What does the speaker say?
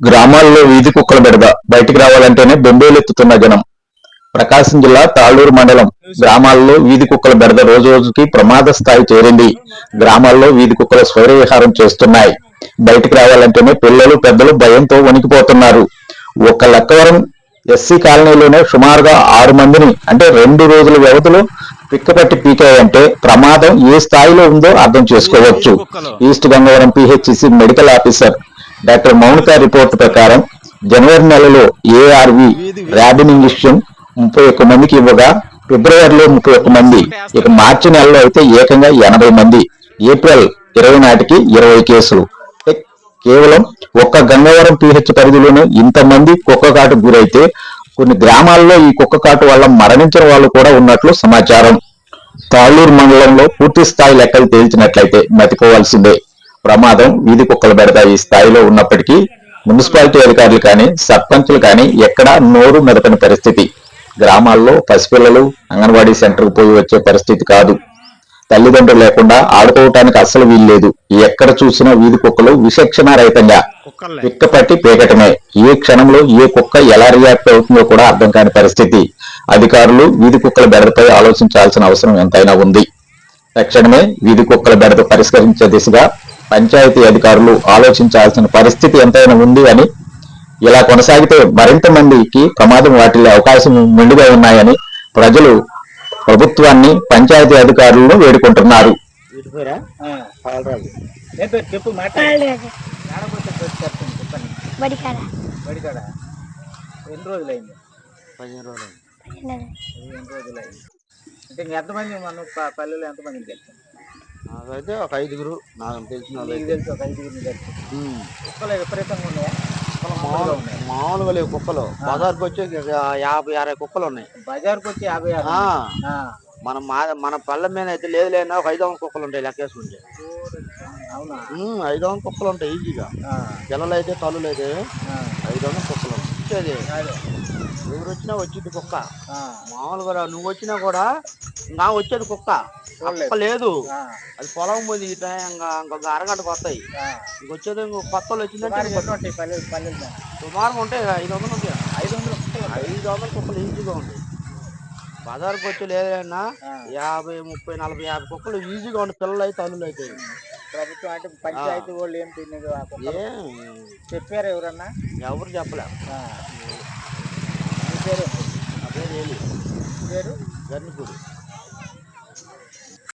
గ్రామాల్లో వీధి కుక్కల బెడద బయటికి రావాలంటేనే బెంబేలెత్తుతున్న జనం. ప్రకాశం జిల్లా తాళూరు మండలం గ్రామాల్లో వీధి కుక్కల బెడద రోజు రోజుకి ప్రమాద స్థాయి చేరింది. గ్రామాల్లో వీధి కుక్కలు స్వైర విహారం చేస్తున్నాయి. బయటికి రావాలంటేనే పిల్లలు పెద్దలు భయంతో వణికిపోతున్నారు. ఒక్క లక్కవరం ఎస్సీ కాలనీలోనే సుమారుగా ఆరు మందిని అంటే రెండు రోజుల వ్యవధిలో పిక్కపట్టి పీకాయంటే ప్రమాదం ఏ స్థాయిలో ఉందో అర్థం చేసుకోవచ్చు. East Gangavaram PHC medical officer doctor Mounika report ప్రకారం జనవరి నెలలో ఏఆర్వి ర్యాబిన్ ఇంజక్షన్ ముప్పై ఒక్క మందికి ఇవ్వగా ఫిబ్రవరిలో ముప్పై ఒక్క మంది. ఇక మార్చి నెలలో అయితే ఏకంగా ఎనభై మంది. ఏప్రిల్ ఇరవై నాటికి ఇరవై కేసులు. కేవలం ఒక్క గంగవరం పిహెచ్ పరిధిలోనే ఇంతమంది కుక్క కాటు గురైతే కొన్ని గ్రామాల్లో ఈ కుక్క కాటు వల్ల మరణించిన వాళ్ళు కూడా ఉన్నట్లు సమాచారం. తాళ్ళూరు మండలంలో పూర్తి స్థాయి లెక్కలు తేల్చినట్లయితే మెతుకోవాల్సిందే. ప్రమాదం వీధి కుక్కల బెడద ఈ స్థాయిలో ఉన్నప్పటికీ మున్సిపాలిటీ అధికారులు కానీ సర్పంచులు కానీ ఎక్కడా నోరు మెదపని పరిస్థితి. గ్రామాల్లో పసిపిల్లలు అంగన్వాడీ సెంటర్కు పోయి వచ్చే పరిస్థితి కాదు. తల్లిదండ్రులు లేకుండా ఆడుకోవటానికి అస్సలు వీల్లేదు ఎక్కడ చూసినా వీధి కుక్కలు విచక్షణ రహితంగా పిక్కపట్టి పేకటమే. ఏ క్షణంలో ఏ కుక్క ఎలా రియాక్ట్ అవుతుందో కూడా అర్థం కాని పరిస్థితి. అధికారులు వీధి కుక్కల బెడదపై ఆలోచించాల్సిన అవసరం ఎంతైనా ఉంది. తక్షణమే వీధి కుక్కల బెడద పరిష్కరించే దిశగా పంచాయతీ అధికారులు ఆలోచించాల్సిన పరిస్థితి ఎంతైనా ఉంది అని ఇలా కొనసాగితే మరింత మందికి ప్రమాదం వాటిల్లే అవకాశం మెండుగా ఉన్నాయని ప్రజలు ప్రభుత్వాన్ని పంచాయతీ అధికారులను వేడుకుంటున్నారు. అంటే ఎంతమంది మన పల్లెలో ఎంతమందికి తెలుసు నాకైతే ఒక ఐదుగురు నాకు తెలిసిన వాళ్ళు ఒక ఉమ్. కుక్కలు విపరీతంగా ఉన్నాయా? కుక్కలు మామూలుగా మామూలు ఉన్నాయి? మామూలుగా లేవు కుక్కలు. బజార్కి వచ్చి యాభై అరవై కుక్కలు ఉన్నాయి. బజార్కి వచ్చి యాభై. మన మా మన పళ్ళ మీద అయితే లేదు లేనా ఒక ఐదు వందల కుక్కలు ఉంటాయి లెక్కేసుకుంటే. ఐదు వందల కుక్కలు ఉంటాయి ఈజీగా. పిల్లలు అయితే తల్లులు అయితే. ఐదు వందల కుక్కలు ఉంటాయి. ఎవరు వచ్చినా వచ్చింది కుక్క. మామూలుగా నువ్వు వచ్చినా కూడా నా వచ్చేది కుక్క. కుక్క లేదు. అది పొలం పోయింది ఈ టైం ఇంకా ఇంకొక అరగంటకు వస్తాయి. ఆ. ఇంకొచ్చేది ఇంకో కొత్త వాళ్ళు వచ్చిందంటే సుమారుగా ఇంకో- ఉంటాయి ఐదు వందలు ఉంటాయి. ఐదు వందల. ఐదు వందల కుక్కలు ఈజీగా ఉంటాయి. బజార్కి వచ్చి లేదన్నా. యాభై ముప్పై నలభై యాభై కుక్కలు ఈజీగా ఉంటాయి. పిల్లలు అయితే తల్లులు అయితే. ప్రభుత్వం అంటే పంచాయతీ వాళ్ళు ఏం తిన్నది చెప్పారు ఎవరన్నా? ఎవరు చెప్పలే. ఆ. మీ పేరు? పేరు గర్నిపూడి